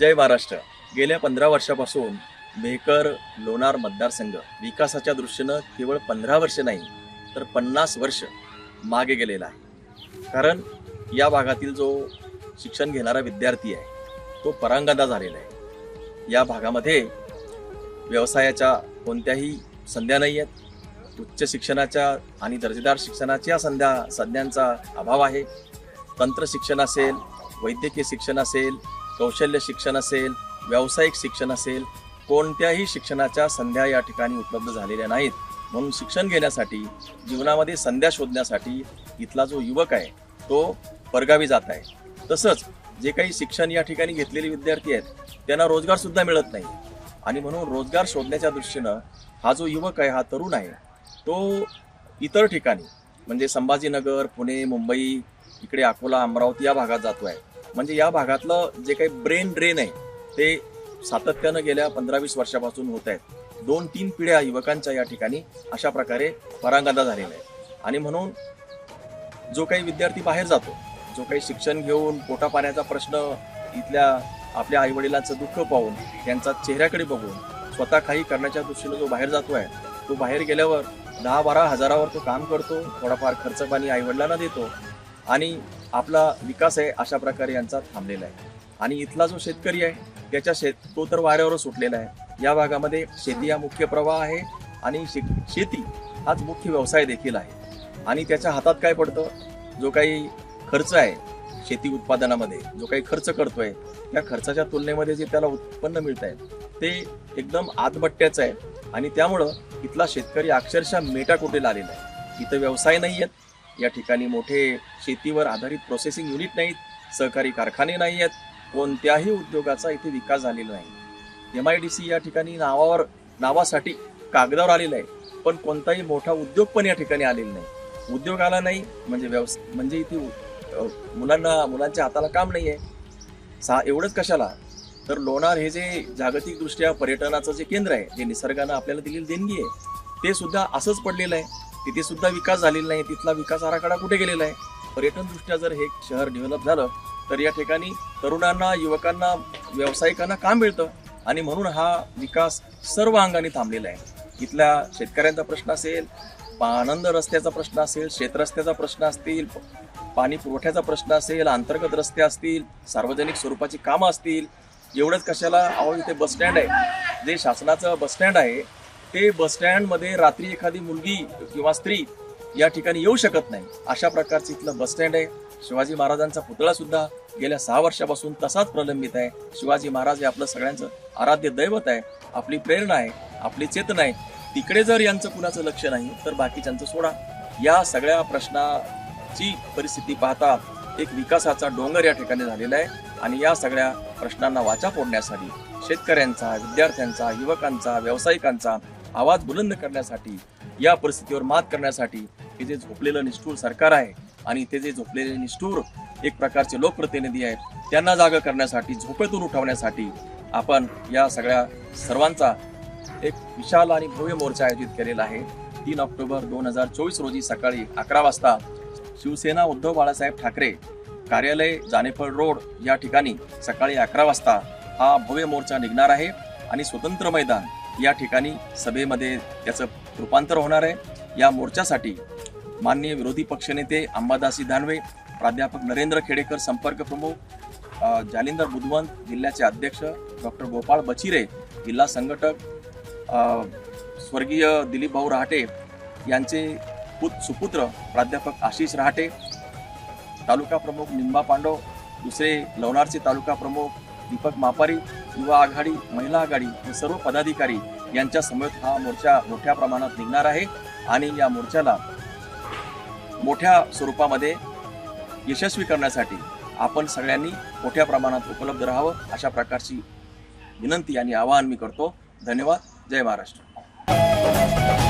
जय महाराष्ट्र. गेल्या पंधरा वर्षापासून मेहकर लोणार मतदारसंघ विकासाच्या दृष्टीनं केवळ पंधरा वर्ष नाही तर पन्नास वर्ष मागे गेलेला आहे. कारण या भागातील जो शिक्षण घेणारा विद्यार्थी आहे तो परांगदा झालेला आहे. या भागामध्ये व्यवसायाच्या कोणत्याही संध्या नाही आहेत. उच्च शिक्षणाच्या आणि दर्जेदार शिक्षणाच्या संध्या संध्यांचा अभाव आहे. तंत्र शिक्षण असेल वैद्यकीय शिक्षण असेल कौशल्य शिक्षण असेल व्यावसायिक शिक्षण असेल कोणत्याही शिक्षणाच्या संध्या या ठिकाणी उपलब्ध झालेल्या नाहीत. म्हणून शिक्षण घेण्यासाठी जीवनामध्ये संध्या शोधण्यासाठी इथला जो युवक आहे तो परगावी जात आहे. तसंच जे काही शिक्षण या ठिकाणी घेतलेले विद्यार्थी आहेत त्यांना रोजगारसुद्धा मिळत नाही. आणि म्हणून रोजगार शोधण्याच्या दृष्टीनं हा जो युवक आहे हा तरुण आहे तो इतर ठिकाणी म्हणजे संभाजीनगर पुणे मुंबई इकडे अकोला अमरावती या भागात जातो आहे म्हणजे या भागातलं जे काही ब्रेन ड्रेन आहे ते सातत्यानं गेल्या पंधरा वीस वर्षापासून होत आहेत. दोन तीन पिढ्या युवकांच्या या ठिकाणी अशा प्रकारे परांगदा झालेला आहे आणि म्हणून जो काही विद्यार्थी बाहेर जातो जो काही शिक्षण घेऊन पोटापाण्याचा प्रश्न इथल्या आपल्या आईवडिलांचं दुःख पाहून त्यांचा चेहऱ्याकडे बघून स्वतः काही करण्याच्या दृष्टीनं जो बाहेर जातो आहे तो बाहेर गेल्यावर दहा बारा हजारावर तो काम करतो थोडाफार खर्च पाणी आईवडिलांना देतो. आणि आपला विकास आहे अशा प्रकारे यांचा थांबलेला आहे. आणि इथला जो शेतकरी आहे त्याच्या शेत तो तर वाऱ्यावरच सुटलेला आहे. या भागामध्ये शेती हा मुख्य प्रवाह आहे आणि शे शेती हाच मुख्य व्यवसाय देखील आहे. आणि त्याच्या हातात काय पडतं? जो काही खर्च आहे शेती उत्पादनामध्ये जो काही खर्च करतोय त्या खर्चाच्या तुलनेमध्ये जे त्याला उत्पन्न मिळत आहे ते एकदम आतबट्ट्याचं आहे. आणि त्यामुळं इथला शेतकरी अक्षरशः मेटाकोटेला आलेला आहे. इथं व्यवसाय नाही आहेत या ठिकाणी मोठे शेतीवर आधारित प्रोसेसिंग युनिट नाहीत सहकारी कारखाने नाही आहेत कोणत्याही उद्योगाचा इथे विकास झालेला नाही. एम आय डी सी या ठिकाणी नावावर नावासाठी कागदावर आलेलं आहे पण कोणताही मोठा उद्योग पण या ठिकाणी आलेला नाही. उद्योग आला नाही म्हणजे व्यवसाय म्हणजे इथे मुलांना मुलांच्या हाताला काम नाही आहे सा एवढंच कशाला? तर लोणार हे जे जागतिकदृष्ट्या पर्यटनाचं जे केंद्र आहे जे निसर्गानं आपल्याला दिलेली देणगी आहे ते सुद्धा असंच पडलेलं आहे. तिथे सुद्धा विकास झालेला नाही. तिथला विकास आराखडा कुठे गेलेला आहे? पर्यटन दृष्ट्या जर हे शहर डेव्हलप झालं तर या ठिकाणी तरुणांना युवकांना व्यावसायिकांना काम मिळतं. आणि म्हणून हा विकास सर्व अंगाने थांबलेला आहे. इथल्या शेतकऱ्यांचा प्रश्न असेल आनंद रस्त्याचा प्रश्न असेल शेतरस्त्याचा प्रश्न असतील पाणी पुरवठ्याचा प्रश्न असेल अंतर्गत रस्ते असतील सार्वजनिक स्वरूपाची कामं असतील एवढंच कशाला? अहो इथे बसस्टँड आहे. जे शासनाचं बसस्टँड आहे ते बसस्टँडमध्ये रात्री एखादी मुलगी किंवा स्त्री या ठिकाणी येऊ शकत नाही. अशा प्रकारचं इथलं बसस्टँड आहे. शिवाजी महाराजांचा पुतळा सुद्धा गेल्या सहा वर्षापासून तसाच प्रलंबित आहे. शिवाजी महाराज हे आपलं सगळ्यांचं आराध्य दैवत आहे. आपली प्रेरणा आहे. आपली चेतना आहे. तिकडे जर यांचं कुणाचं लक्ष नाही तर बाकीच्यांचं सोडा. या सगळ्या प्रश्नाची परिस्थिती पाहता एक विकासाचा डोंगर या ठिकाणी झालेला आहे. आणि या सगळ्या प्रश्नांना वाचा फोडण्यासाठी शेतकऱ्यांचा विद्यार्थ्यांचा युवकांचा व्यावसायिकांचा आवाज बुलंद करण्यासाठी या परिस्थितीवर मात करण्यासाठी हे जे झोपलेलं निष्ठूर सरकार आहे आणि ते जे झोपलेले निष्ठूर एक प्रकारचे लोकप्रतिनिधी आहेत त्यांना जागा करण्यासाठी झोपेतून उठवण्यासाठी आपण या सगळ्या सर्वांचा एक विशाल आणि भव्य मोर्चा आयोजित केलेला आहे. तीन ऑक्टोबर दोन हजार चोवीस रोजी सकाळी अकरा वाजता शिवसेना उद्धव बाळासाहेब ठाकरे कार्यालय जानेफळ रोड या ठिकाणी सकाळी अकरा वाजता हा भव्य मोर्चा निघणार आहे आणि स्वतंत्र मैदान या ठिकाणी सभेमध्ये त्याचं रूपांतर होणार आहे. या मोर्चासाठी माननीय विरोधी पक्षनेते अंबादासी दानवे प्राध्यापक नरेंद्र खेडेकर संपर्क प्रमुख जालिंदर बुधवंत जिल्ह्याचे अध्यक्ष डॉक्टर गोपाळ बचिरे जिल्हा संघटक स्वर्गीय दिलीप भाऊ रहाटे यांचे पुत सुपुत्र प्राध्यापक आशिष रहाटे तालुका प्रमुख निंबा पांडव दुसरे लवणारचे तालुका प्रमुख दीपक मापारी युवा आघाडी महिला आघाडी हे सर्व पदाधिकारी यांच्या समवेत हा मोर्चा मोठ्या प्रमाणात निघणार आहे. आणि या मोर्चाला मोठ्या स्वरूपामध्ये यशस्वी करण्यासाठी आपण सगळ्यांनी मोठ्या प्रमाणात उपलब्ध राहावं अशा प्रकारची विनंती आणि आवाहन मी करतो. धन्यवाद. जय महाराष्ट्र.